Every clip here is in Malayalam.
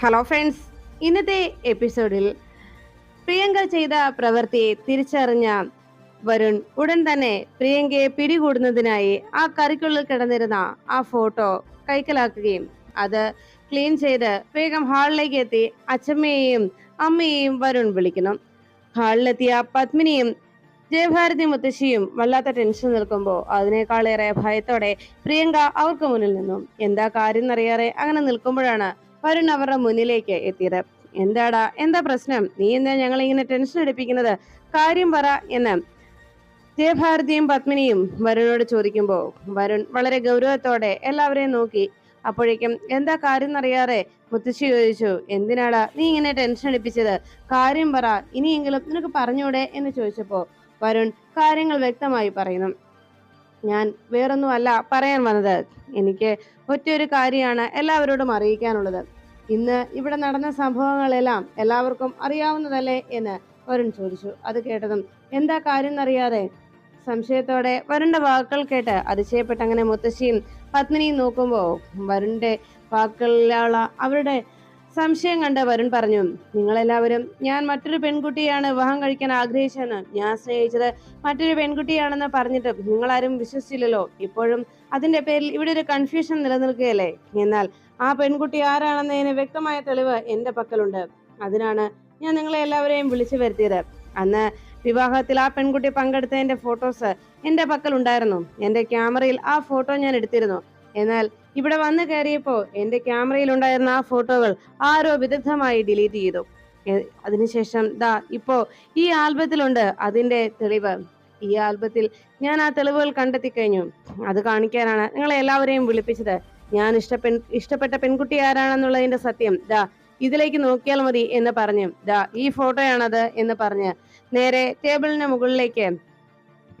ഹലോ ഫ്രണ്ട്സ് ഇന്നത്തെ എപ്പിസോഡിൽ പ്രിയങ്ക ചെയ്ത പ്രവൃത്തിയെ തിരിച്ചറിഞ്ഞ വരുൺ ഉടൻ തന്നെ പ്രിയങ്കയെ പിടികൂടുന്നതിനായി ആ കറിക്കുള്ളിൽ കിടന്നിരുന്ന ആ ഫോട്ടോ കൈക്കലാക്കുകയും അത് ക്ലീൻ ചെയ്ത് വേഗം ഹാളിലേക്ക് എത്തി അച്ഛമ്മയെയും അമ്മയെയും വരുൺ വിളിക്കുന്നു. ഹാളിലെത്തിയ പത്മിനിയും ജയഭാരതി മുത്തശ്ശിയും വല്ലാത്ത ടെൻഷൻ നിൽക്കുമ്പോൾ അതിനേക്കാളേറെ ഭയത്തോടെ പ്രിയങ്ക അവർക്ക് മുന്നിൽ നിന്നു. എന്താ കാര്യം എന്നറിയാതെ അങ്ങനെ നിൽക്കുമ്പോഴാണ് വരുൺ അവരുടെ മുന്നിലേക്ക് എത്തിയത്. എന്താടാ? എന്താ പ്രശ്നം? നീ എന്താ ഞങ്ങൾ ഇങ്ങനെ ടെൻഷൻ അടിപ്പിക്കുന്നത്? കാര്യം പറ എന്ന് ജയഭാരതിയും പത്മിനിയും വരുണോട് ചോദിക്കുമ്പോൾ വരുൺ വളരെ ഗൗരവത്തോടെ എല്ലാവരെയും നോക്കി. അപ്പോഴേക്കും എന്താ കാര്യം എന്നറിയാതെ? മുത്തശ്ശി ചോദിച്ചു എന്തിനാടാ നീ ഇങ്ങനെ ടെൻഷൻ അടിപ്പിച്ചത്? കാര്യം പറ. ഇനിയെങ്കിലും നിനക്ക് പറഞ്ഞൂടെ? എന്ന് ചോദിച്ചപ്പോൾ വരുൺ കാര്യങ്ങൾ വ്യക്തമായി പറയുന്നു. ഞാൻ വേറൊന്നുമല്ല പറയാൻ വന്നത്. എനിക്ക് ഒറ്റയൊരു കാര്യമാണ് എല്ലാവരോടും അറിയിക്കാനുള്ളത്. ഇന്ന് ഇവിടെ നടന്ന സംഭവങ്ങളെല്ലാം എല്ലാവർക്കും അറിയാവുന്നതല്ലേ എന്ന് വരുൺ ചോദിച്ചു. അത് കേട്ടതും എന്താ കാര്യം എന്നറിയാതെ സംശയത്തോടെ വരുണിന്റെ വാക്കുകൾ കേട്ട് അതിശയപ്പെട്ട് അങ്ങനെ മുത്തശ്ശിയും പത്മിനിയും നോക്കുമ്പോൾ വരുണിന്റെ വാക്കുകളിലുള്ള അവരുടെ സംശയം കണ്ട് വരുൺ പറഞ്ഞു നിങ്ങളെല്ലാവരും ഞാൻ മറ്റൊരു പെൺകുട്ടിയാണ് വിവാഹം കഴിക്കാൻ ആഗ്രഹിച്ചതെന്ന്. ഞാൻ സ്നേഹിച്ചത് മറ്റൊരു പെൺകുട്ടിയാണെന്ന് പറഞ്ഞിട്ട് നിങ്ങളാരും വിശ്വസിച്ചില്ലല്ലോ. ഇപ്പോഴും അതിന്റെ പേരിൽ ഇവിടെ ഒരു കൺഫ്യൂഷൻ നിലനിൽക്കുകയല്ലേ? എന്നാൽ ആ പെൺകുട്ടി ആരാണെന്നതിന് വ്യക്തമായ തെളിവ് എന്റെ പക്കലുണ്ട്. അതിനാണ് ഞാൻ നിങ്ങളെ എല്ലാവരെയും വിളിച്ചു വരുത്തിയത്. അന്ന് വിവാഹത്തിൽ ആ പെൺകുട്ടി പങ്കെടുത്തതിന്റെ ഫോട്ടോസ് എന്റെ പക്കൽ ഉണ്ടായിരുന്നു എന്റെ ക്യാമറയിൽ ആ ഫോട്ടോ ഞാൻ എടുത്തിരുന്നു. എന്നാൽ ഇവിടെ വന്നു കയറിയപ്പോ എന്റെ ക്യാമറയിൽ ഉണ്ടായിരുന്ന ആ ഫോട്ടോകൾ ആരോ വിദഗ്ധമായി ഡിലീറ്റ് ചെയ്തു. അതിനുശേഷം ദാ ഇപ്പോ ഈ ആൽബത്തിലുണ്ട് അതിന്റെ തെളിവ്. ഈ ആൽബത്തിൽ ഞാൻ ആ തെളിവുകൾ കണ്ടെത്തി കഴിഞ്ഞു. അത് കാണിക്കാനാണ് നിങ്ങളെ എല്ലാവരെയും വിളിപ്പിച്ചത്. ഞാൻ ഇഷ്ടപ്പെ ഇഷ്ടപ്പെട്ട പെൺകുട്ടി ആരാണെന്നുള്ളതിന്റെ സത്യം. ദാ ഇതിലേക്ക് നോക്കിയാൽ മതി എന്ന് പറഞ്ഞു. ദാ ഈ ഫോട്ടോയാണത് എന്ന് പറഞ്ഞ്. നേരെ ടേബിളിന് മുകളിലേക്ക്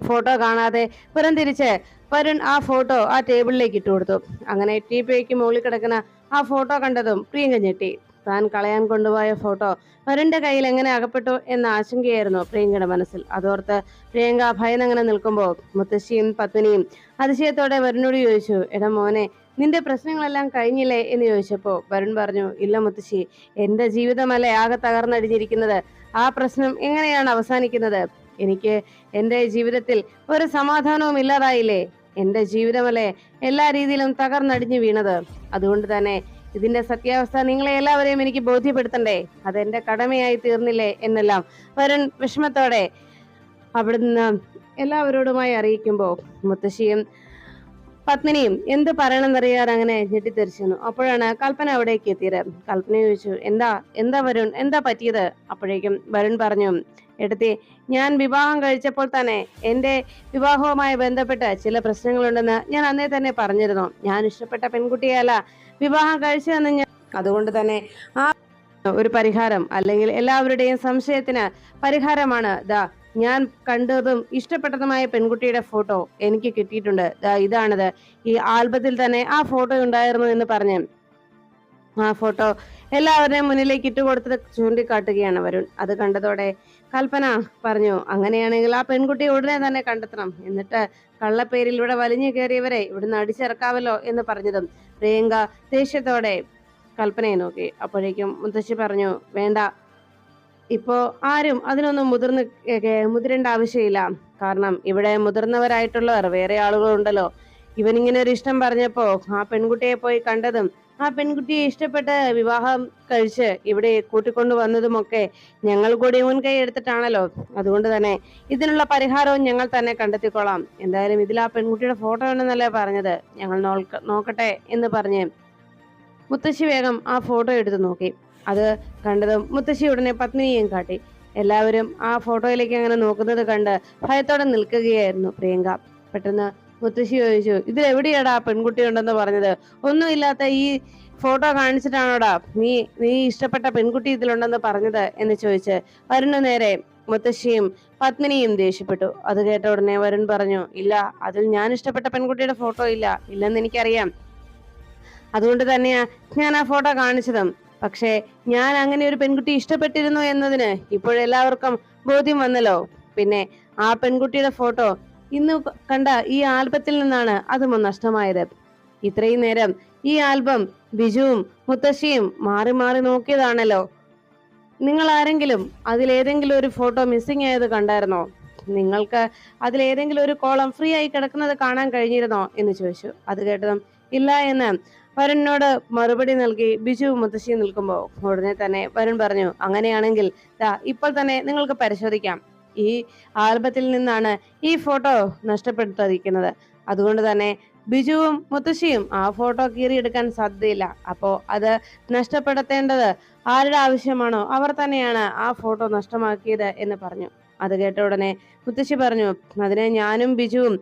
ഫോട്ടോ കാണാതെ പുറംതിരിച്ച് വരുൺ ആ ഫോട്ടോ ആ ടേബിളിലേക്ക് ഇട്ടു കൊടുത്തു അങ്ങനെ പിക്ക് മുകളിൽ കിടക്കുന്ന ആ ഫോട്ടോ കണ്ടതും പ്രിയങ്ക ഞെട്ടി. താൻ കളയാൻ കൊണ്ടുപോയ ഫോട്ടോ വരുണിന്റെ കയ്യിൽ എങ്ങനെ അകപ്പെട്ടു എന്ന ആശങ്കയായിരുന്നു പ്രിയങ്കയുടെ മനസ്സിൽ. അതോർത്ത് പ്രിയങ്ക ഭയനങ്ങനെ നിൽക്കുമ്പോൾ മുത്തശ്ശിയും പത്മിനിയും അതിശയത്തോടെ വരുണോട് ചോദിച്ചു എടാ മോനെ നിന്റെ പ്രശ്നങ്ങളെല്ലാം കഴിഞ്ഞില്ലേ? എന്ന് ചോദിച്ചപ്പോൾ വരുൺ പറഞ്ഞു ഇല്ല മുത്തശ്ശി എന്റെ ജീവിതമല്ലേ ആകെ തകർന്നടിഞ്ഞിരിക്കുന്നത്. ആ പ്രശ്നം എങ്ങനെയാണ് അവസാനിക്കുന്നത്? എനിക്ക് എന്റെ ജീവിതത്തിൽ ഒരു സമാധാനവും ഇല്ലാതായില്ലേ? എന്റെ ജീവിതമല്ലേ എല്ലാ രീതിയിലും തകർന്നടിഞ്ഞു വീണത്. അതുകൊണ്ട് തന്നെ ഇതിന്റെ സത്യാവസ്ഥ നിങ്ങളെ എല്ലാവരെയും എനിക്ക് ബോധ്യപ്പെടുത്തണ്ടേ? അതെന്റെ കടമയായി തീർന്നില്ലേ എന്നെല്ലാം. വരൻ വിഷമത്തോടെ അവിടുന്ന് എല്ലാവരോടുമായി അറിയിക്കുമ്പോൾ മുത്തശ്ശിയും പത്മിനിയും എന്ത് പറയണമെന്നറിയാതെ അങ്ങനെ ഞെട്ടിത്തെറിച്ചു അപ്പോഴാണ് കൽപ്പന അവിടേക്ക് എത്തിയത്. കൽപ്പന ചോദിച്ചു എന്താ എന്താ വരുൺ എന്താ പറ്റിയത്? അപ്പോഴേക്കും വരുൺ പറഞ്ഞു എടുത്തി ഞാൻ വിവാഹം കഴിച്ചപ്പോൾ തന്നെ എന്റെ വിവാഹവുമായി ബന്ധപ്പെട്ട് ചില പ്രശ്നങ്ങളുണ്ടെന്ന് ഞാൻ അന്നേ തന്നെ പറഞ്ഞിരുന്നു. ഞാൻ ഇഷ്ടപ്പെട്ട പെൺകുട്ടിയല്ല. വിവാഹം കഴിച്ചതെന്ന് ഞാൻ അതുകൊണ്ട് തന്നെ ആ ഒരു പരിഹാരം അല്ലെങ്കിൽ എല്ലാവരുടെയും സംശയത്തിന് പരിഹാരമാണ്. ദാ ഞാൻ കണ്ടതും ഇഷ്ടപ്പെട്ടതുമായ പെൺകുട്ടിയുടെ ഫോട്ടോ എനിക്ക് കിട്ടിയിട്ടുണ്ട്. ദാ ഇതാണിത്. ഈ ആൽബത്തിൽ തന്നെ ആ ഫോട്ടോ ഉണ്ടായിരുന്നു എന്ന് പറഞ്ഞു ആ ഫോട്ടോ എല്ലാവരുടെയും മുന്നിലേക്ക് ഇട്ടുകൊടുത്ത് ചൂണ്ടിക്കാട്ടുകയാണ് വരുൺ. അത് കണ്ടതോടെ കൽപ്പന പറഞ്ഞു അങ്ങനെയാണെങ്കിൽ ആ പെൺകുട്ടിയെ ഉടനെ തന്നെ കണ്ടെത്തണം. എന്നിട്ട് കള്ളപ്പേരിൽ ഇവിടെ വലിഞ്ഞു കയറിയവരെ ഇവിടുന്ന് അടിച്ചിറക്കാവല്ലോ എന്ന് പറഞ്ഞതും പ്രിയങ്ക ദേഷ്യത്തോടെ കൽപ്പനയെ നോക്കി. അപ്പോഴേക്കും മുത്തശ്ശി പറഞ്ഞു വേണ്ട. ഇപ്പോ ആരും അതിനൊന്നും മുതിർന്ന് മുതിരേണ്ട ആവശ്യമില്ല. കാരണം ഇവിടെ മുതിർന്നവരായിട്ടുള്ളവർ വേറെ ആളുകളുണ്ടല്ലോ. ഇവനിങ്ങനെ ഒരു ഇഷ്ടം പറഞ്ഞപ്പോ ആ പെൺകുട്ടിയെ പോയി കണ്ടതും ആ പെൺകുട്ടിയെ ഇഷ്ടപ്പെട്ട് വിവാഹം കഴിച്ച് ഇവിടെ കൂട്ടിക്കൊണ്ടു വന്നതുമൊക്കെ ഞങ്ങൾ കൂടി മുൻകൈ എടുത്തിട്ടാണല്ലോ. അതുകൊണ്ട് തന്നെ ഇതിനുള്ള പരിഹാരവും ഞങ്ങൾ തന്നെ കണ്ടെത്തിക്കൊള്ളാം എന്തായാലും ഇതിൽ ആ പെൺകുട്ടിയുടെ ഫോട്ടോ ഉണ്ടെന്നല്ലേ പറഞ്ഞത്. ഞങ്ങൾ നോക്കട്ടെ എന്ന് പറഞ്ഞ് മുത്തശ്ശി വേഗം ആ ഫോട്ടോ എടുത്ത് നോക്കി. അത് കണ്ടതും മുത്തശ്ശി ഉടനെ പത്നിയെയും കാട്ടി. എല്ലാവരും ആ ഫോട്ടോയിലേക്ക് അങ്ങനെ നോക്കുന്നത് കണ്ട് ഭയത്തോടെ നിൽക്കുകയായിരുന്നു പ്രിയങ്ക. പെട്ടെന്ന് മുത്തശ്ശി ചോദിച്ചു ആ പെൺകുട്ടി ഉണ്ടെന്ന് പറഞ്ഞത്? ഒന്നുമില്ലാത്ത ഈ ഫോട്ടോ കാണിച്ചിട്ടാണോടാ നീ നീ ഇഷ്ടപ്പെട്ട പെൺകുട്ടി ഇതിലുണ്ടെന്ന് പറഞ്ഞത്? എന്ന് ചോദിച്ച് വരുണു നേരെ മുത്തശ്ശിയും പത്മിനിയും ദേഷ്യപ്പെട്ടു. അത് കേട്ട ഉടനെ വരുൺ പറഞ്ഞു ഇല്ല അതിൽ ഞാൻ ഇഷ്ടപ്പെട്ട പെൺകുട്ടിയുടെ ഫോട്ടോ ഇല്ല. ഇല്ലെന്ന് എനിക്കറിയാം. അതുകൊണ്ട് തന്നെയാ ഞാൻ ആ ഫോട്ടോ കാണിച്ചതും. പക്ഷേ ഞാൻ അങ്ങനെ ഒരു പെൺകുട്ടി ഇഷ്ടപ്പെട്ടിരുന്നു എന്നതിന് ഇപ്പോഴെല്ലാവർക്കും ബോധ്യം വന്നല്ലോ. പിന്നെ ആ പെൺകുട്ടിയുടെ ഫോട്ടോ ഇന്ന് കണ്ട ഈ ആൽബത്തിൽ നിന്നാണ് അതും നഷ്ടമായത്. ഇത്രയും നേരം ഈ ആൽബം ബിജുവും മുത്തശ്ശിയും മാറി മാറി നോക്കിയതാണല്ലോ. നിങ്ങൾ ആരെങ്കിലും അതിലേതെങ്കിലും ഒരു ഫോട്ടോ മിസ്സിംഗ് ആയത് കണ്ടായിരുന്നോ? നിങ്ങൾക്ക് അതിലേതെങ്കിലും ഒരു കോളം ഫ്രീ ആയി കിടക്കുന്നത് കാണാൻ കഴിഞ്ഞിരുന്നോ എന്ന് ചോദിച്ചു. അത് കേട്ടതും ഇല്ല എന്ന് വരുണിനോട് മറുപടി നൽകി ബിജു മുത്തശ്ശി നിൽക്കുമ്പോൾ ഉടനെ തന്നെ വരുൺ പറഞ്ഞു അങ്ങനെയാണെങ്കിൽ ഇപ്പോൾ തന്നെ നിങ്ങൾക്ക് പരിശോധിക്കാം. ഈ ആൽബത്തിൽ നിന്നാണ് ഈ ഫോട്ടോ നഷ്ടപ്പെടുത്താതിരിക്കുന്നത്. അതുകൊണ്ട് തന്നെ ബിജുവും മുത്തശ്ശിയും ആ ഫോട്ടോ കീറിയെടുക്കാൻ സാധ്യതയില്ല. അപ്പോൾ അത് നഷ്ടപ്പെടുത്തേണ്ടത് ആരുടെ ആവശ്യമാണോ അവർ തന്നെയാണ് ആ ഫോട്ടോ നഷ്ടമാക്കിയത് എന്ന് പറഞ്ഞു. അത് കേട്ട ഉടനെ മുത്തശ്ശി പറഞ്ഞു അതിനെ ഞാനും ബിജുവും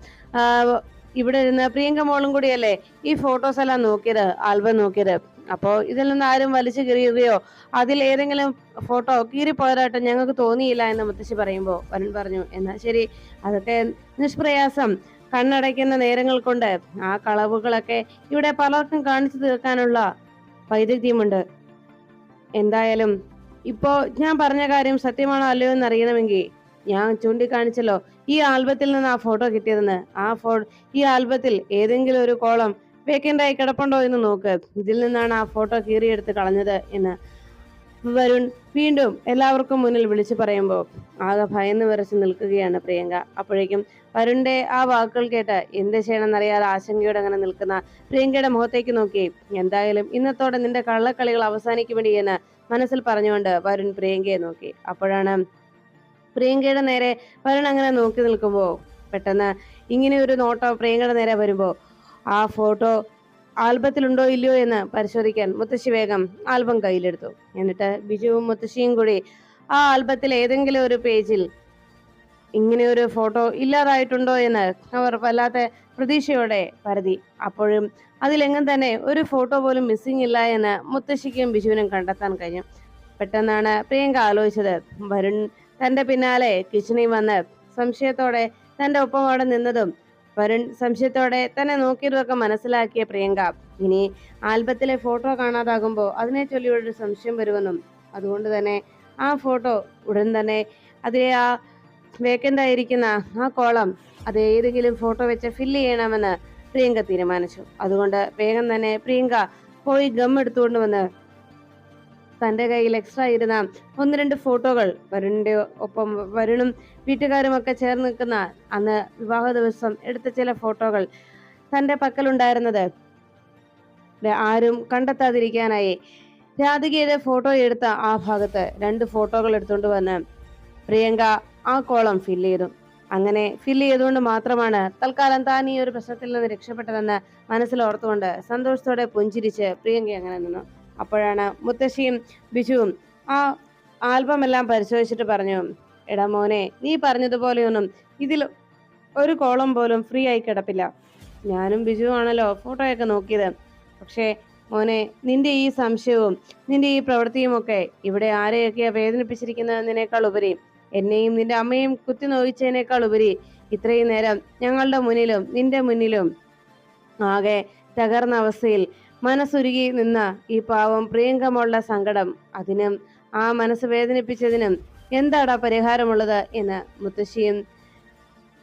ഇവിടെ ഇരുന്ന് പ്രിയങ്ക മോളും കൂടിയല്ലേ ഈ ഫോട്ടോസ് എല്ലാം നോക്കിയത് ആൽബം നോക്കിയത്? അപ്പോ ഇതിൽ നിന്ന് ആരും വലിച്ചു കീറിയുകയോ അതിൽ ഏതെങ്കിലും ഫോട്ടോ കീറിപ്പോയതായിട്ട് ഞങ്ങൾക്ക് തോന്നിയില്ല എന്ന് മുത്തശ്ശി പറയുമ്പോൾ വരുൺ പറഞ്ഞു എന്നാ ശരി അതൊക്കെ നിഷ്പ്രയാസം. കണ്ണടയ്ക്കുന്ന നേരങ്ങൾ കൊണ്ട് ആ കളവുകളൊക്കെ ഇവിടെ പലർക്കും കാണിച്ചു തീർക്കാനുള്ള വൈദഗ്ധ്യമുണ്ട് എന്തായാലും ഇപ്പോ ഞാൻ പറഞ്ഞ കാര്യം സത്യമാണോ അല്ലയോ എന്ന് അറിയണമെങ്കിൽ ഞാൻ ചൂണ്ടിക്കാണിച്ചല്ലോ. ഈ ആൽബത്തിൽ നിന്ന് ആ ഫോട്ടോ കിട്ടിയതെന്ന്. ആ ഫോ ഈ ആൽബത്തിൽ ഏതെങ്കിലും ഒരു കോളം വേക്കന്റ് ആയി കിടപ്പുണ്ടോ എന്ന് നോക്ക്. ഇതിൽ നിന്നാണ് ആ ഫോട്ടോ കീറിയെടുത്ത് കളഞ്ഞത് എന്ന് വരുൺ വീണ്ടും എല്ലാവർക്കും മുന്നിൽ വിളിച്ചു പറയുമ്പോൾ ആകെ ഭയന്ന് വിറച്ച് നിൽക്കുകയാണ് പ്രിയങ്ക. അപ്പോഴേക്കും വരുണിന്റെ ആ വാക്കുകൾ കേട്ട് എന്ത് ചെയ്യണമെന്നറിയാതെ ആശങ്കയോടെ അങ്ങനെ നിൽക്കുന്ന പ്രിയങ്കയുടെ മുഖത്തേക്ക് നോക്കി. എന്തായാലും ഇന്നത്തോടെ നിന്റെ കള്ളക്കളികൾ അവസാനിക്കുമെടി എന്ന് മനസ്സിൽ പറഞ്ഞുകൊണ്ട് വരുൺ പ്രിയങ്കയെ നോക്കി. അപ്പോഴാണ് പ്രിയങ്കയുടെ നേരെ വരുൺ അങ്ങനെ നോക്കി നിൽക്കുമ്പോൾ പെട്ടെന്ന് ഇങ്ങനെ ഒരു നോട്ടം പ്രിയങ്കയുടെ നേരെ വരുമ്പോൾ ആ ഫോട്ടോ ആൽബത്തിലുണ്ടോ ഇല്ലയോ എന്ന് പരിശോധിക്കാൻ മുത്തശ്ശി വേഗം ആൽബം കയ്യിലെടുത്തു. എന്നിട്ട് ബിജുവും മുത്തശ്ശിയും കൂടി ആ ആൽബത്തിൽ ഏതെങ്കിലും ഒരു പേജിൽ ഇങ്ങനെ ഒരു ഫോട്ടോ ഇല്ലാതായിട്ടുണ്ടോ എന്ന് അവർ വല്ലാത്ത പ്രതീക്ഷയോടെ പരതി. അപ്പോഴും അതിലെങ്ങും തന്നെ ഒരു ഫോട്ടോ പോലും മിസ്സിംഗ് ഇല്ല എന്ന് മുത്തശ്ശിക്കും ബിജുവിനും കണ്ടെത്താൻ കഴിഞ്ഞു. പെട്ടെന്നാണ് പ്രിയങ്ക ആലോചിച്ചത്. വരുൺ തന്റെ പിന്നാലെ കിച്ചണിൽ വന്ന് സംശയത്തോടെ തന്റെ ഒപ്പം അവിടെ നിന്നതും വരുൺ സംശയത്തോടെ തന്നെ നോക്കിയതൊക്കെ മനസ്സിലാക്കിയ പ്രിയങ്ക. ഇനി ആൽബത്തിലെ ഫോട്ടോ കാണാതാകുമ്പോൾ അതിനെ ചൊല്ലി ഒരു സംശയം വരുമെന്നും അതുകൊണ്ട് തന്നെ ആ ഫോട്ടോ ഉടൻ തന്നെ അതിലെ ആ വേക്കന്റ് ആയിരിക്കുന്ന ആ കോളം അത് ഏതെങ്കിലും ഫോട്ടോ വെച്ച് ഫില്ല് ചെയ്യണമെന്ന് പ്രിയങ്ക തീരുമാനിച്ചു. അതുകൊണ്ട് വേഗം തന്നെ പ്രിയങ്ക പോയി ഗം എടുത്തുകൊണ്ട് വന്ന് തന്റെ കയ്യിൽ എക്സ്ട്രാ ഇരുന്ന ഒന്ന് രണ്ട് ഫോട്ടോകൾ വരുണിന്റെ ഒപ്പം വരുണും വീട്ടുകാരും ഒക്കെ ചേർന്ന് നിൽക്കുന്ന അന്ന് വിവാഹ ദിവസം എടുത്ത ചില ഫോട്ടോകൾ തന്റെ പക്കലുണ്ടായിരുന്നത്. ആരും കണ്ടെത്താതിരിക്കാനായി രാധികയുടെ ഫോട്ടോ എടുത്ത ആ ഭാഗത്ത് രണ്ട് ഫോട്ടോകൾ എടുത്തുകൊണ്ട് വന്ന് പ്രിയങ്ക ആ കോളം ഫില്ല് ചെയ്തു. അങ്ങനെ ഫില്ല് ചെയ്തുകൊണ്ട് മാത്രമാണ് തൽക്കാലം താൻ ഈ ഒരു പ്രശ്നത്തിൽ നിന്ന് രക്ഷപ്പെട്ടതെന്ന് മനസ്സിലോർത്തുകൊണ്ട് സന്തോഷത്തോടെ പുഞ്ചിരിച്ച് പ്രിയങ്ക അങ്ങനെ നിന്നു. അപ്പോഴാണ് മുത്തശ്ശിയും ബിജുവും ആ ആൽബം എല്ലാം പരിശോധിച്ചിട്ട് പറഞ്ഞു എടാ മോനെ നീ പറഞ്ഞതുപോലെയൊന്നും ഇതിൽ ഒരു കോളം പോലും ഫ്രീ ആയി കിടപ്പില്ല. ഞാനും ബിജുവാണല്ലോ ഫോട്ടോയൊക്കെ നോക്കിയത്. പക്ഷേ മോനെ നിന്റെ ഈ സംശയവും നിന്റെ ഈ പ്രവൃത്തിയും ഒക്കെ ഇവിടെ ആരെയൊക്കെയാ വേദനിപ്പിച്ചിരിക്കുന്നതിനേക്കാൾ ഉപരി എന്നെയും നിന്റെ അമ്മയും കുത്തി നോവിച്ചതിനേക്കാൾ ഉപരി ഇത്രയും നേരം ഞങ്ങളുടെ മുന്നിലും നിന്റെ മുന്നിലും ആകെ തകർന്ന അവസ്ഥയിൽ മനസ്സുരുകി നിന്ന ഈ പാവം പ്രിയങ്കമുള്ള സങ്കടം അതിനും ആ മനസ്സ് വേദനിപ്പിച്ചതിനും എന്താടാ പരിഹാരമുള്ളത് എന്ന് മുത്തശ്ശിയും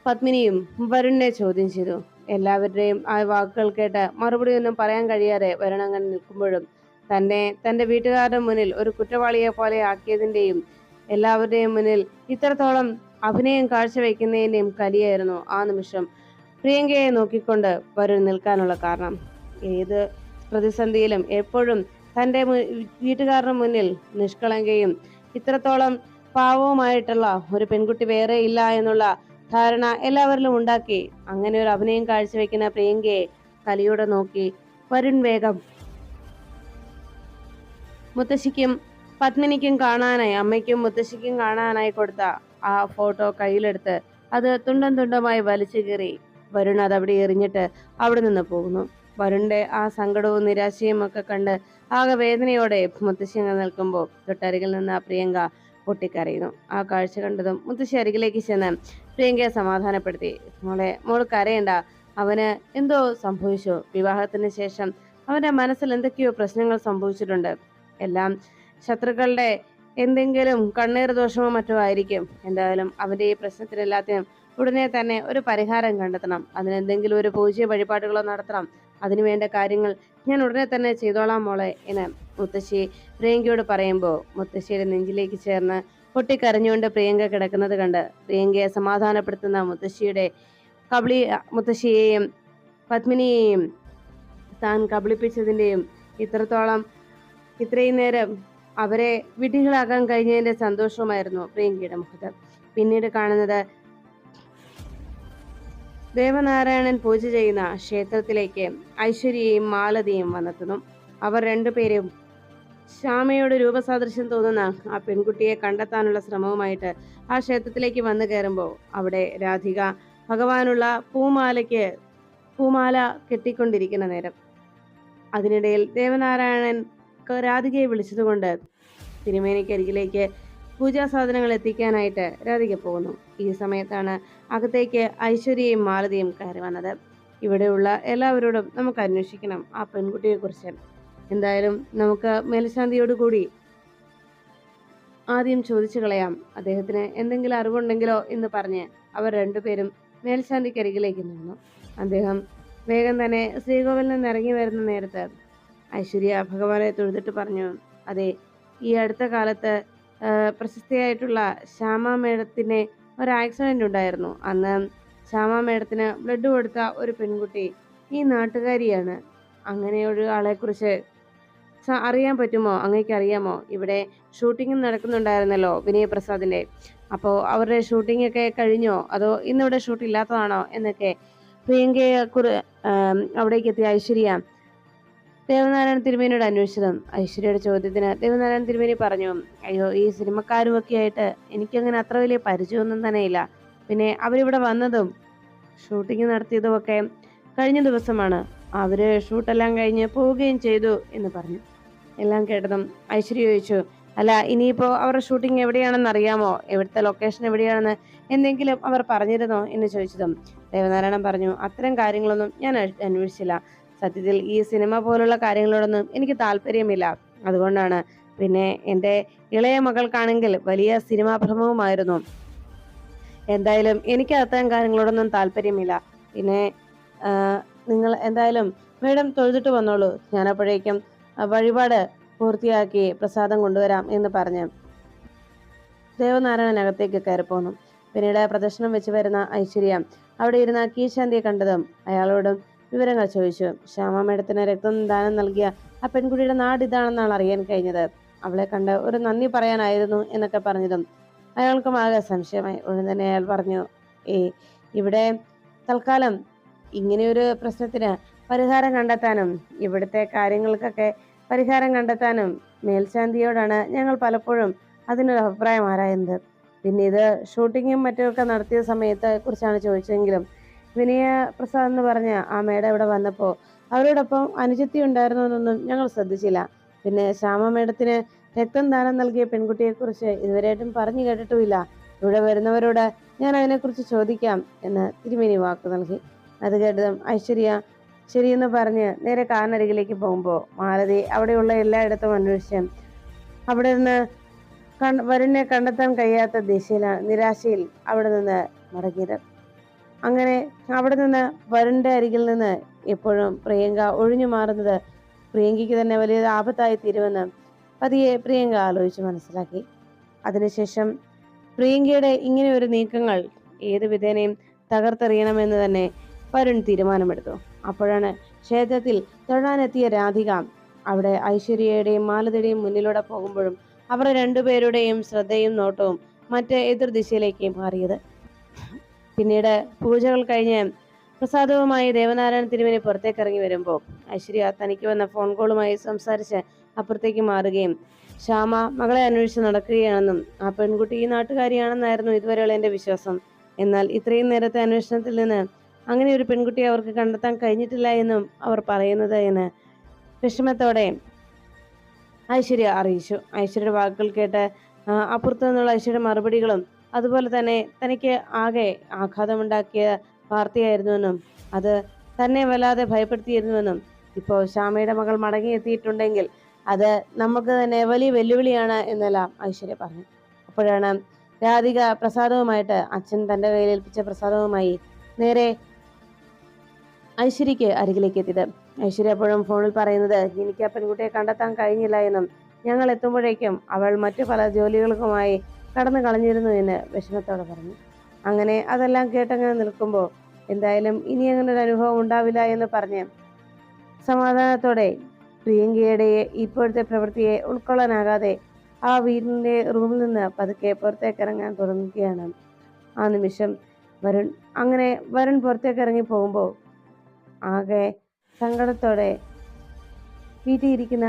പത്മിനിയും വരുണിനെ ചോദ്യം ചെയ്തു. എല്ലാവരുടെയും ആ വാക്കുകൾ കേട്ട് മറുപടി ഒന്നും പറയാൻ കഴിയാതെ വരുണങ്ങൾ നിൽക്കുമ്പോഴും തന്നെ തന്റെ വീട്ടുകാരുടെ മുന്നിൽ ഒരു കുറ്റവാളിയെ പോലെ ആക്കിയതിന്റെയും എല്ലാവരുടെയും മുന്നിൽ ഇത്രത്തോളം അഭിനയം കാഴ്ചവെക്കുന്നതിന്റെയും കലിയായിരുന്നു ആ നിമിഷം പ്രിയങ്കയെ നോക്കിക്കൊണ്ട് വരുൺ നിൽക്കാനുള്ള കാരണം. ഏത് പ്രതിസന്ധിയിലും എപ്പോഴും തന്റെ വീട്ടുകാരുടെ മുന്നിൽ നിഷ്കളങ്കയും ഇത്രത്തോളം പാവവുമായിട്ടുള്ള ഒരു പെൺകുട്ടി വേറെ ഇല്ല എന്നുള്ള ധാരണ എല്ലാവരിലും ഉണ്ടാക്കി അങ്ങനെ ഒരു അഭിനയം കാഴ്ചവെക്കുന്ന പ്രിയങ്കയെ കലിയോടെ നോക്കി. വരുൺ വേഗം. മുത്തശ്ശിക്കും പത്മിനിക്കും കാണാനായി അമ്മയ്ക്കും മുത്തശ്ശിക്കും കാണാനായി കൊടുത്ത ആ ഫോട്ടോ കയ്യിലെടുത്ത് അത് തുണ്ടം തുണ്ടമായി വലിച്ചു കീറി. വരുൺ അത് അവിടെ എറിഞ്ഞിട്ട് അവിടെ നിന്ന് പോകുന്നു. വരുണിന്റെ ആ സങ്കടവും നിരാശയും ഒക്കെ കണ്ട് ആകെ വേദനയോടെ മുത്തശ്ശിങ്ങ നിൽക്കുമ്പോൾ തൊട്ടരികിൽ നിന്ന് ആ പ്രിയങ്ക പൊട്ടിക്കരയുന്നു. ആ കാഴ്ച കണ്ടതും മുത്തശ്ശി അരികിലേക്ക് ചെന്ന് പ്രിയങ്കയെ സമാധാനപ്പെടുത്തി മോളെ മോൾ കരയണ്ട. അവന് എന്തോ സംഭവിച്ചു. വിവാഹത്തിന് ശേഷം അവന്റെ മനസ്സിൽ എന്തൊക്കെയോ പ്രശ്നങ്ങൾ സംഭവിച്ചിട്ടുണ്ട്. എല്ലാം ശത്രുക്കളുടെ എന്തെങ്കിലും കണ്ണീർ ദോഷമോ മറ്റോ ആയിരിക്കും. എന്തായാലും അവന്റെ ഈ പ്രശ്നത്തിനെല്ലാത്തിനും ഉടനെ തന്നെ ഒരു പരിഹാരം കണ്ടെത്തണം. അതിനെന്തെങ്കിലും ഒരു പൂജ്യ വഴിപാടുകളോ നടത്തണം. അതിനുവേണ്ട കാര്യങ്ങൾ ഞാൻ ഉടനെ തന്നെ ചെയ്തോളാം മോളെ എന്ന് മുത്തശ്ശി പ്രിയങ്കയോട് പറയുമ്പോൾ മുത്തശ്ശിയുടെ നെഞ്ചിലേക്ക് ചേർന്ന് പൊട്ടിക്കരഞ്ഞുകൊണ്ട് പ്രിയങ്ക കിടക്കുന്നത് കണ്ട് പ്രിയങ്കയെ സമാധാനപ്പെടുത്തുന്ന മുത്തശ്ശിയുടെ കബളി മുത്തശ്ശിയെയും പത്മിനിയെയും താൻ കബളിപ്പിച്ചതിന്റെയും ഇത്രത്തോളം ഇത്രയും നേരം അവരെ വിഡ്ഢികളാക്കാൻ കഴിഞ്ഞതിന്റെ സന്തോഷമായിരുന്നു പ്രിയങ്കയുടെ മുഖത്ത്. പിന്നീട് കാണുന്നത് ദേവനാരായണൻ പൂജ ചെയ്യുന്ന ക്ഷേത്രത്തിലേക്ക് ഐശ്വര്യയും മാലതിയും വന്നെത്തുന്നു. അവർ രണ്ടുപേരും ശ്യാമയോട് രൂപസാദൃശ്യം തോന്നുന്ന ആ പെൺകുട്ടിയെ കണ്ടെത്താനുള്ള ശ്രമവുമായിട്ട് ആ ക്ഷേത്രത്തിലേക്ക് വന്നു കയറുമ്പോൾ അവിടെ രാധിക ഭഗവാനുള്ള പൂമാലയ്ക്ക് പൂമാല കെട്ടിക്കൊണ്ടിരിക്കുന്ന നേരം. അതിനിടയിൽ ദേവനാരായണൻ രാധികയെ വിളിച്ചതുകൊണ്ട് തിരുമേനിക്കരികിലേക്ക് പൂജാ സാധനങ്ങൾ എത്തിക്കാനായിട്ട് രാധിക പോകുന്നു. ഈ സമയത്താണ് അകത്തേക്ക് ഐശ്വര്യയും മാലതിയും കയറി വന്നത്. ഇവിടെയുള്ള എല്ലാവരോടും നമുക്ക് അന്വേഷിക്കണം ആ പെൺകുട്ടിയെ കുറിച്ച് എന്തായാലും നമുക്ക് മേൽശാന്തിയോടുകൂടി ആദ്യം ചോദിച്ചു കളയാം. അദ്ദേഹത്തിന് എന്തെങ്കിലും അറിവുണ്ടെങ്കിലോ എന്ന് പറഞ്ഞ് അവർ രണ്ടുപേരും മേൽശാന്തിക്കരികിലേക്ക് നിന്നു. അദ്ദേഹം വേഗം തന്നെ ശ്രീകോവിലിൽ നിന്ന് ഇറങ്ങി വരുന്ന നേരത്ത് ഐശ്വര്യ ഭഗവാനെ തൊഴുതിട്ട് പറഞ്ഞു അതെ ഈ അടുത്ത കാലത്ത് പ്രശസ്തിയായിട്ടുള്ള ശ്യാമ മേഡത്തിന് ഒരു ആക്സിഡന്റ് ഉണ്ടായിരുന്നു. അന്ന് ശ്യാമ മേഡത്തിന് ബ്ലഡ് കൊടുത്ത ഒരു പെൺകുട്ടി ഈ നാട്ടുകാരിയാണ്. അങ്ങനെ ഒരു ആളെക്കുറിച്ച് കുറിച്ച് അറിയാൻ പറ്റുമോ? അങ്ങേക്ക് അറിയാമോ? ഇവിടെ ഷൂട്ടിംഗ് നടക്കുന്നുണ്ടായിരുന്നല്ലോ വിനയ പ്രസാദിന്റെ. അപ്പോൾ അവരുടെ ഷൂട്ടിംഗ് ഒക്കെ കഴിഞ്ഞോ? അതോ ഇന്നിവിടെ ഷൂട്ട് ഇല്ലാത്തതാണോ? എന്നൊക്കെ പ്രിയങ്കയെ കുറി അവിടേക്ക് എത്തിയ ഐശ്വര്യ ദേവനാരായണ തിരുമേനിയോട് അന്വേഷിച്ചതും ഐശ്വര്യയുടെ ചോദ്യത്തിന് ദേവനാരായണ തിരുമേനി പറഞ്ഞു അയ്യോ ഈ സിനിമക്കാരും ഒക്കെ ആയിട്ട് എനിക്കങ്ങനെ അത്ര വലിയ പരിചയമൊന്നും തന്നെയില്ല പിന്നെ അവരിവിടെ വന്നതും ഷൂട്ടിംഗ് നടത്തിയതും ഒക്കെ കഴിഞ്ഞ ദിവസമാണ്. അവർ ഷൂട്ടെല്ലാം കഴിഞ്ഞ് പോവുകയും ചെയ്തു എന്ന് പറഞ്ഞു. എല്ലാം കേട്ടതും ഐശ്വര്യ ചോദിച്ചു അല്ല ഇനിയിപ്പോൾ അവരുടെ ഷൂട്ടിംഗ് എവിടെയാണെന്ന് അറിയാമോ? എവിടുത്തെ ലൊക്കേഷൻ എവിടെയാണെന്ന് എന്തെങ്കിലും അവർ പറഞ്ഞിരുന്നോ? എന്ന് ചോദിച്ചതും ദേവനാരായണൻ പറഞ്ഞു അത്തരം കാര്യങ്ങളൊന്നും ഞാൻ അന്വേഷിച്ചില്ല. സത്യത്തിൽ ഈ സിനിമ പോലുള്ള കാര്യങ്ങളോടൊന്നും എനിക്ക് താല്പര്യമില്ല. അതുകൊണ്ടാണ് പിന്നെ എന്റെ ഇളയ മകൾക്കാണെങ്കിൽ വലിയ സിനിമാ ഭ്രമവുമായിരുന്നു. എന്തായാലും എനിക്ക് അത്തരം കാര്യങ്ങളോടൊന്നും താല്പര്യമില്ല. പിന്നെ നിങ്ങൾ എന്തായാലും മേഡം തൊഴുതിട്ട് വന്നോളൂ. ഞാനപ്പോഴേക്കും വഴിപാട് പൂർത്തിയാക്കി പ്രസാദം കൊണ്ടുവരാം എന്ന് പറഞ്ഞ് ദേവനാരായണൻ അകത്തേക്ക് കയറിപ്പോന്നു പിന്നീട് പ്രദർശനം വെച്ച് വരുന്ന ഐശ്വര്യ അവിടെ ഇരുന്ന കീശാന്തിയെ കണ്ടതും അയാളോടും വിവരങ്ങൾ ചോദിച്ചു. ശ്യാമ മേഡത്തിന് രക്തം ദാനം നൽകിയ ആ പെൺകുട്ടിയുടെ നാട് ഇതാണെന്നാണ് അറിയാൻ കഴിഞ്ഞത്. അവളെ കണ്ട് ഒരു നന്ദി പറയാനായിരുന്നു എന്നൊക്കെ പറഞ്ഞതും അയാൾക്കും ആകെ സംശയമായി. ഉടൻ തന്നെ അയാൾ പറഞ്ഞു ഏ ഇവിടെ തൽക്കാലം ഇങ്ങനെയൊരു പ്രശ്നത്തിന് പരിഹാരം കണ്ടെത്താനും ഇവിടുത്തെ കാര്യങ്ങൾക്കൊക്കെ പരിഹാരം കണ്ടെത്താനും മേൽശാന്തിയോടാണ് ഞങ്ങൾ പലപ്പോഴും അതിനൊരു അഭിപ്രായം ആരായുന്നത്. പിന്നെ ഇത് ഷൂട്ടിങ്ങും മറ്റുമൊക്കെ നടത്തിയ സമയത്തെ കുറിച്ചാണ് ചോദിച്ചതെങ്കിലും വിനയ പ്രസാദ് എന്ന് പറഞ്ഞ ആ മേഡം ഇവിടെ വന്നപ്പോൾ അവരോടൊപ്പം അനുജത്തി എന്നൊന്നും ഞങ്ങൾ ശ്രദ്ധിച്ചില്ല. പിന്നെ ശ്യാമ മേഡത്തിന് രക്തം ദാനം നൽകിയ പെൺകുട്ടിയെക്കുറിച്ച് ഇതുവരെയായിട്ടും പറഞ്ഞു കേട്ടിട്ടുമില്ല. ഇവിടെ വരുന്നവരോട് ഞാൻ അതിനെക്കുറിച്ച് ചോദിക്കാം എന്ന് തിരുമേനി വാക്ക് നൽകി. അത് കേട്ടതും ഐശ്വര്യ ശരിയെന്ന് പറഞ്ഞ് നേരെ കാറിനരികിലേക്ക് പോകുമ്പോൾ മാലതി അവിടെയുള്ള എല്ലായിടത്തും അന്വേഷിച്ച് അവിടെ നിന്ന് കണ്ട വരുണിനെ കണ്ടെത്താൻ കഴിയാത്ത ദിശയിലാണ് നിരാശയിൽ അവിടെ നിന്ന് മടങ്ങിയത്. അങ്ങനെ അവിടെ നിന്ന് വരുണിന്റെ അരികിൽ നിന്ന് എപ്പോഴും പ്രിയങ്ക ഒഴിഞ്ഞു മാറുന്നത് പ്രിയങ്കയ്ക്ക് തന്നെ വലിയ ആപത്തായി തീരുമെന്ന് പതിയെ പ്രിയങ്ക ആലോചിച്ച് മനസ്സിലാക്കി. അതിനുശേഷം പ്രിയങ്കയുടെ ഇങ്ങനെ ഒരു നീക്കങ്ങൾ ഏത് വിധേനയും തകർത്തെറിയണമെന്ന് തന്നെ വരുൺ തീരുമാനമെടുത്തു. അപ്പോഴാണ് ക്ഷേത്രത്തിൽ തൊഴാനെത്തിയ രാധിക അവിടെ ഐശ്വര്യയുടെയും മാലതയുടെയും മുന്നിലൂടെ പോകുമ്പോഴും അവർ രണ്ടുപേരുടെയും ശ്രദ്ധയും നോട്ടവും മറ്റ് എതിർദിശയിലേക്ക് മാറിയത്. പിന്നീട് പൂജകൾ കഴിഞ്ഞ് പ്രസാദവുമായി ദേവനാരായണ തിരുമേനി പുറത്തേക്ക് ഇറങ്ങി വരുമ്പോൾ ഐശ്വര്യ തനിക്ക് വന്ന ഫോൺ കോളുമായി സംസാരിച്ച് അപ്പുറത്തേക്ക് മാറുകയും ശ്യാമ മകളെ അന്വേഷിച്ച് നടക്കുകയാണെന്നും ആ പെൺകുട്ടി ഈ നാട്ടുകാരിയാണെന്നായിരുന്നു ഇതുവരെയുള്ള എന്റെ വിശ്വാസം. എന്നാൽ ഇത്രയും നേരത്തെ അന്വേഷണത്തിൽ നിന്ന് അങ്ങനെ ഒരു പെൺകുട്ടിയെ അവർക്ക് കണ്ടെത്താൻ കഴിഞ്ഞിട്ടില്ല എന്നും അവർ പറയുന്നത് എന്ന് വിഷമത്തോടെ ഐശ്വര്യ അറിയിച്ചു. ഐശ്വര്യയുടെ വാക്കുകൾ കേട്ട് അപ്പുറത്തു നിന്നുള്ള ഐശ്വര്യ മറുപടികളും അതുപോലെ തന്നെ തനിക്ക് ആകെ ആഘാതമുണ്ടാക്കിയ വാർത്തയായിരുന്നുവെന്നും അത് തന്നെ വല്ലാതെ ഭയപ്പെടുത്തിയിരുന്നുവെന്നും ഇപ്പോൾ ശ്യാമയുടെ മകൾ മടങ്ങിയെത്തിയിട്ടുണ്ടെങ്കിൽ അത് നമുക്ക് തന്നെ വലിയ വെല്ലുവിളിയാണ് എന്നെല്ലാം ഐശ്വര്യ പറഞ്ഞു. അപ്പോഴാണ് രാധിക പ്രസാദവുമായിട്ട് അച്ഛൻ തന്റെ കയ്യിൽ ഏൽപ്പിച്ച പ്രസാദവുമായി നേരെ ഐശ്വര്യയ്ക്ക് അരികിലേക്ക് എത്തിയത്. ഐശ്വര്യ അപ്പോഴും ഫോണിൽ പറയുന്നത് എനിക്ക് ആ പെൺകുട്ടിയെ കണ്ടെത്താൻ കഴിഞ്ഞില്ല എന്നും ഞങ്ങൾ എത്തുമ്പോഴേക്കും അവൾ മറ്റു പല ജോലികൾക്കുമായി കടന്നു കളഞ്ഞിരുന്നു എന്ന് വിഷമത്തോടെ പറഞ്ഞു. അങ്ങനെ അതെല്ലാം കേട്ടങ്ങനെ നിൽക്കുമ്പോൾ എന്തായാലും ഇനി അങ്ങനെ ഒരു അനുഭവം ഉണ്ടാവില്ല എന്ന് പറഞ്ഞ് സമാധാനത്തോടെ പ്രിയങ്കയുടെ ഇപ്പോഴത്തെ പ്രവൃത്തിയെ ഉൾക്കൊള്ളാനാകാതെ ആ വീടിന്റെ റൂമിൽ നിന്ന് പതുക്കെ പുറത്തേക്ക് ഇറങ്ങാൻ തുടങ്ങുകയാണ്. ആ നിമിഷം വരുൺ അങ്ങനെ വരുൺ പുറത്തേക്ക് ഇറങ്ങി പോകുമ്പോൾ ആകെ സങ്കടത്തോടെ വീട്ടിൽ ഇരിക്കുന്ന